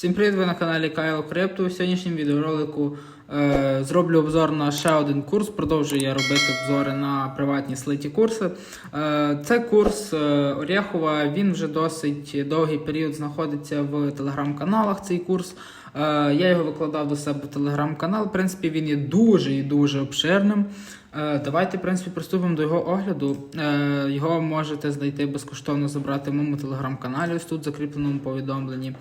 Всім привіт, ви на каналі Кайло Крипто. У сьогоднішньому відеоролику е, зроблю обзор на ще один курс. Продовжую я робити обзори на приватні слиті курси. Е, це курс е, Орєхова. Він вже досить довгий період знаходиться в телеграм-каналах. Цей курс. Е, я його викладав до себе в телеграм-канал. В принципі, він є дуже і дуже обширним. Е, Давайте, в принципі, приступимо до його огляду. Е, Його можете знайти безкоштовно забрати в моєму телеграм-каналі, ось тут закріпленому повідомленні.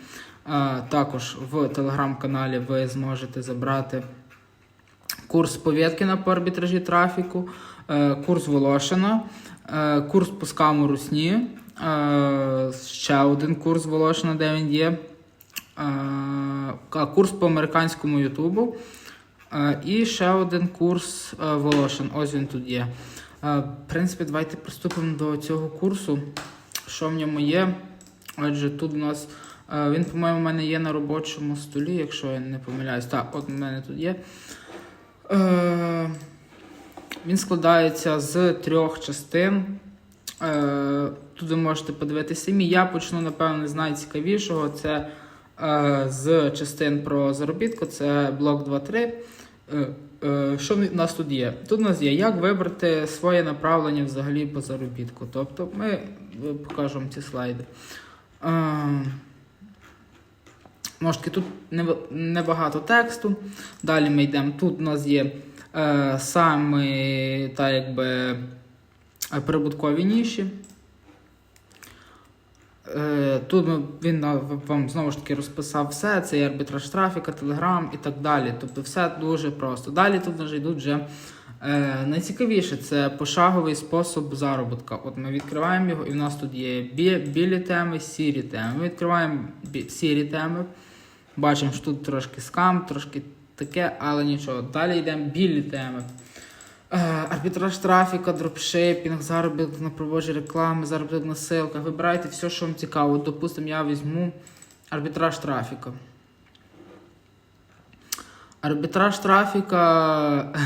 Також в телеграм-каналі ви зможете забрати курс Повєткіна по арбітражі трафіку, е, курс Волошина, е, курс по скаму Русні, е, ще один курс Волошина, де він є, курс по американському Ютубу. І ще один курс Волошин. Ось він тут є. В принципі, давайте приступимо до цього курсу. Що в ньому є? Отже, тут у нас він, по-моєму, у мене є на робочому столі, якщо я не помиляюсь. Так, от у мене тут є. Е, Він складається з трьох частин. Е, Тут ви можете подивитися самі. Я почну, напевно, з найцікавішого. Це е, з частин про заробітку, це блок 2.3. Е, е, Що в нас тут є? Тут у нас є, як вибрати своє направлення взагалі по заробітку. Тобто ми покажемо ці слайди. Можете, тут небагато тексту. Далі ми йдемо. Тут у нас є е, саме та, якби, е, прибуткові ніші. Е, Тут він вам знову ж таки розписав все. Це і арбітраж трафіка, телеграм і так далі. Тобто все дуже просто. Далі тут вже йдуть вже е, найцікавіше це пошаговий спосіб заробітка. От ми відкриваємо його, і в нас тут є білі теми, сірі теми. Ми відкриваємо сірі теми. Бачимо, що тут трошки скам, трошки таке, але нічого. Далі йдемо білі теми. Е, Арбітраж трафіка, дропшипінг, заробіток на проводжі реклами, заробіток на ссылках. Вибирайте все, що вам цікаво. От, Допустимо, я візьму арбітраж трафіка. Арбітраж трафіка.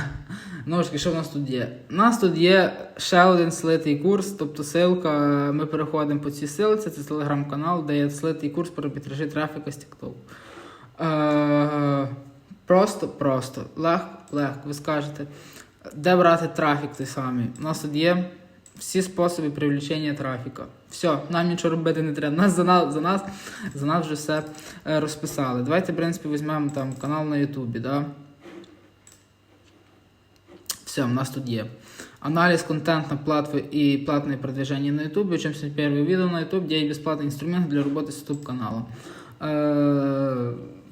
Ну, ж таки, що в нас тут є? У нас тут є ще один слитий курс, тобто ссылка, ми переходимо по цій ссылці, це телеграм-канал, де є слитий курс по арбітражі трафіка з TikTok. Е, просто, просто, легко, легко. Ви скажете, де брати трафік той самий? У нас тут є всі способи привлечення трафіка. Все, нам нічого робити не треба. Нас за нас, за нас, за нас вже все е, розписали. Давайте, в принципі, візьмемо там канал на Ютубі. Да? Все, у нас тут є. Анализ контента платвы и платное продвижение на YouTube. Учимся первое видео на YouTube, где есть бесплатный инструмент для роботи з YouTube каналом.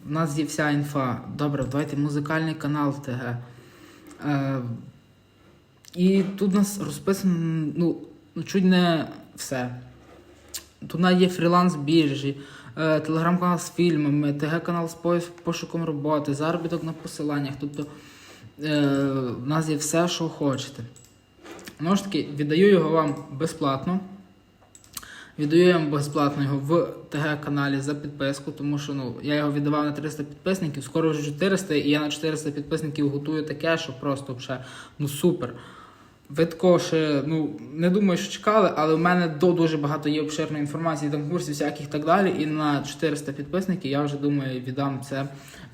У нас є вся інфа. Добре, давайте музикальний канал в ТГ. Е, і тут у нас розписано ну, ну, чуть не все. Тут у нас є фріланс біржі, е, телеграм-канал з фільмами, ТГ-канал з пошуком роботи, заробіток на посиланнях. Тобто е, у нас є все, що хочете. Знову ж таки, віддаю його вам безплатно. Віддаю вам безплатно його в ТГ-каналі за підписку, тому що ну, я його віддавав на 300 підписників, скоро вже 400, і я на 400 підписників готую таке, що просто вже ну супер. Ви такого ще, ну, не думаю, що чекали, але в мене до дуже багато є обширної інформації, там курсів всяких і так далі. І на 400 підписників я вже думаю віддам це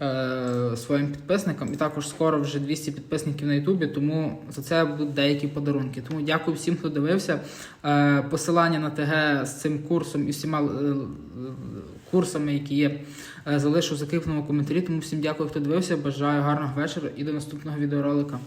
е, своїм підписникам. І також скоро вже 200 підписників на Ютубі, тому за це будуть деякі подарунки. Тому дякую всім, хто дивився. Е, посилання на ТГ з цим курсом і всіма е, курсами, які є, е, залишу в коментарі. Тому всім дякую, хто дивився. Бажаю гарного вечора і до наступного відеоролика.